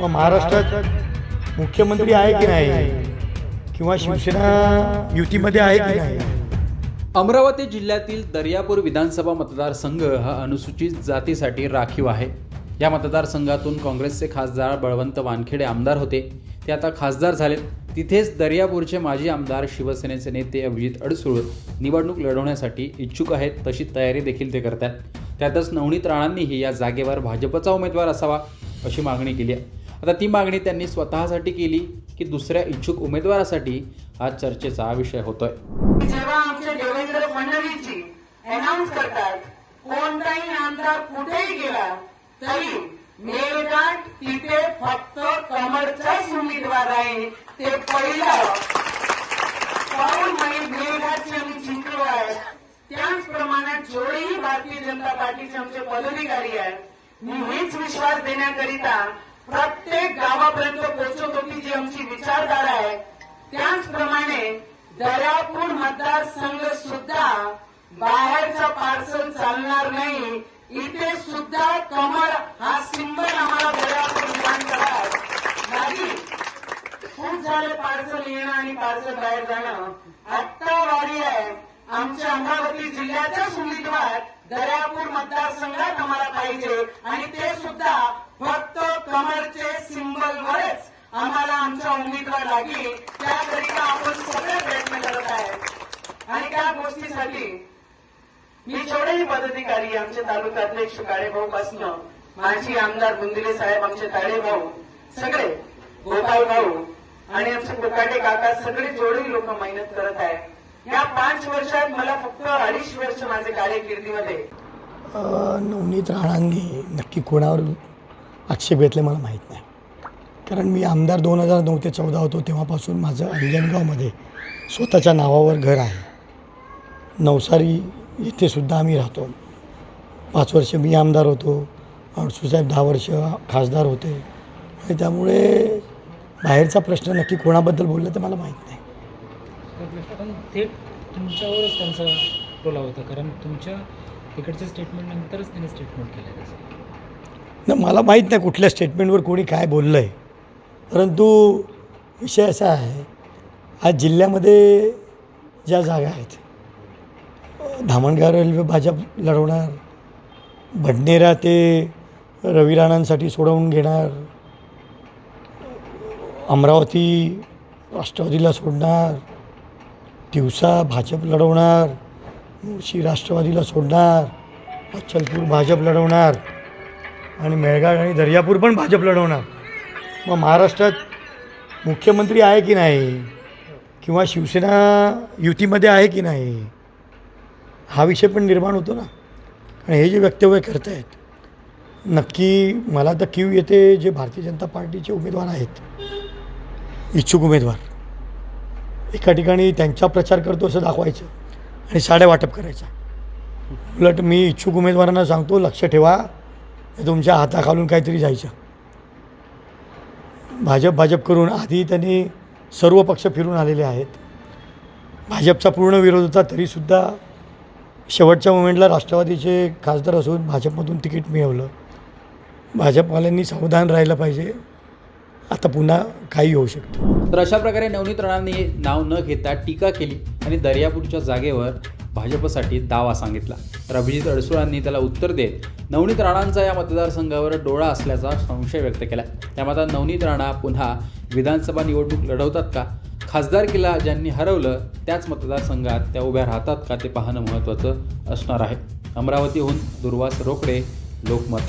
मग महाराष्ट्रात मुख्यमंत्री आहे की नाही? किंवा शिवसेना युतीमध्ये आहे की नाही? अमरावती जिल्ह्यातील दर्यापूर विधानसभा मतदारसंघ हा अनुसूचित जातीसाठी राखीव आहे. या मतदारसंघातून काँग्रेसचे खासदार बळवंत वानखेडे आमदार होते. ते आता खासदार झालेत तिथेच दर्यापूरचे माजी आमदार शिवसेनेचे नेते अभिजित अडसूळ निवडणूक लढवण्यासाठी इच्छुक आहेत तशी तयारी देखील ते करतात. त्यातच नवनीत राणांनीही या जागेवर भाजपचा उमेदवार असावा अशी मागणी केली आहे. आता ती मागणी त्यांनी स्वतःसाठी केली की दुसऱ्या इच्छुक उमेदवारासाठी हा चर्चेचा विषय होतोय. जेव्हा आमचे देवेंद्र फडणवीसजी अनाऊन्स करतात कोणताही आमदार कुठेही गेला तरी मेळघाट तिथे फक्त कमळचाच उमेदवार आहे ते पहिलं. पाऊल म्हणजे मेळघाटचे आम्ही जिंकलो आहे त्याचप्रमाणे जेवढेही भारतीय जनता पार्टीचे आमचे पदाधिकारी आहेत. मी हेच विश्वास देण्याकरिता प्रत्येक गावापर्यंत पोहोचवतो की जी आमची विचारधारा आहे त्याचप्रमाणे दर्यापूर मतदारसंघ सुद्धा बाहेरचा पार्सल चालणार नाही. इथे सुद्धा कमळ हा सिंबल आम्हाला दर्यापूर विधानसभा नाही खूप झालं पार्सल येणं आणि पार्सल बाहेर जाणं. आत्ता वारी आहे. आमच्या अमरावती जिल्ह्याचाच उमेदवार दर्यापूर मतदारसंघात आम्हाला पाहिजे. आणि ते सुद्धा फक्त कमरचे सिंबल वरच आम्हाला आमचा उमेदवार लागेल त्याकरिता आपण सगळे प्रयत्न करत आहे आणि त्या गोष्टीसाठी मी जेवढेही पदाधिकारी आमच्या तालुक्यातले शुकाळे भाऊ पासनं माजी आमदार बुंदिले साहेब आमचे ताडे भाऊ सगळे गोपाळ भाऊ आणि आमचे कोकाटे काका सगळे जेवढेही लोक मेहनत करत आहे या पाच वर्षात मला फक्त अडीच वर्ष माझे कार्यकिर्दीमध्ये नवनीत राणांनी नक्की कोणावर आक्षेप घेतले मला माहीत नाही. कारण मी आमदार दोन हजार नऊ ते चौदा होतो तेव्हापासून माझं अंजनगावमध्ये स्वतःच्या नावावर घर आहे. नवसारी येथे सुद्धा आम्ही राहतो. पाच वर्ष मी आमदार होतो. अडसूसाहेब दहा वर्ष खासदार होते. आणि त्यामुळे बाहेरचा प्रश्न नक्की कोणाबद्दल बोललं तर मला माहीत नाही. पण थेट तुमच्यावरच त्यांचा टोला होता कारण तुमच्या तिकडच्या स्टेटमेंटनंतरच त्यांनी स्टेटमेंट केलं त्याचं मला माहीत नाही कुठल्या स्टेटमेंटवर कोणी काय बोललं आहे परंतु विषय असा आहे आज जिल्ह्यामध्ये ज्या जागा आहेत धामणगाव रेल्वे भाजप लढवणार भडनेरा ते रवी राणांसाठी सोडवून घेणार अमरावती राष्ट्रवादीला सोडणार दिवसा भाजप लढवणार मुळशी राष्ट्रवादीला सोडणार अचलपूर भाजप लढवणार आणि मेळघाट आणि दर्यापूर पण भाजप लढवणार. मग महाराष्ट्रात मुख्यमंत्री आहे की नाही? किंवा शिवसेना युतीमध्ये आहे की नाही? हा विषय पण निर्माण होतो ना. आणि हे जे वक्तव्य करत आहेत नक्की मला तर क्यू येते जे भारतीय जनता पार्टीचे उमेदवार आहेत. इच्छुक उमेदवार. एका ठिकाणी त्यांचा प्रचार करतो असं दाखवायचं आणि साड्या वाटप करायचा. उलट मी इच्छुक उमेदवारांना सांगतो लक्ष ठेवा. हे तुमच्या हाताखालून काहीतरी जायचं. भाजप भाजप करून आधी त्यांनी सर्व पक्ष फिरून आलेले आहेत. भाजपचा पूर्ण विरोध होता तरीसुद्धा शेवटच्या मोमेंटला राष्ट्रवादीचे खासदार असून भाजपमधून तिकीट मिळवलं. भाजपवाल्यांनी सावधान राहिलं पाहिजे. आता पुन्हा काही होऊ शकतं. तर अशा प्रकारे नवनीत राणांनी नाव न घेता टीका केली आणि दर्यापूरच्या जागेवर भाजपसाठी दावा सांगितला. तर अभिजित अडसुळांनी त्याला उत्तर देत नवनीत राणांचा या मतदारसंघावर डोळा असल्याचा संशय व्यक्त केला. त्यामुळे आता नवनीत राणा पुन्हा विधानसभा निवडणूक लढवतात का? खासदारकीला ज्यांनी हरवलं त्याच मतदारसंघात त्या उभ्या राहतात का ते पाहणं महत्त्वाचं असणार आहे. अमरावतीहून दुर्वास रोकडे लोकमत.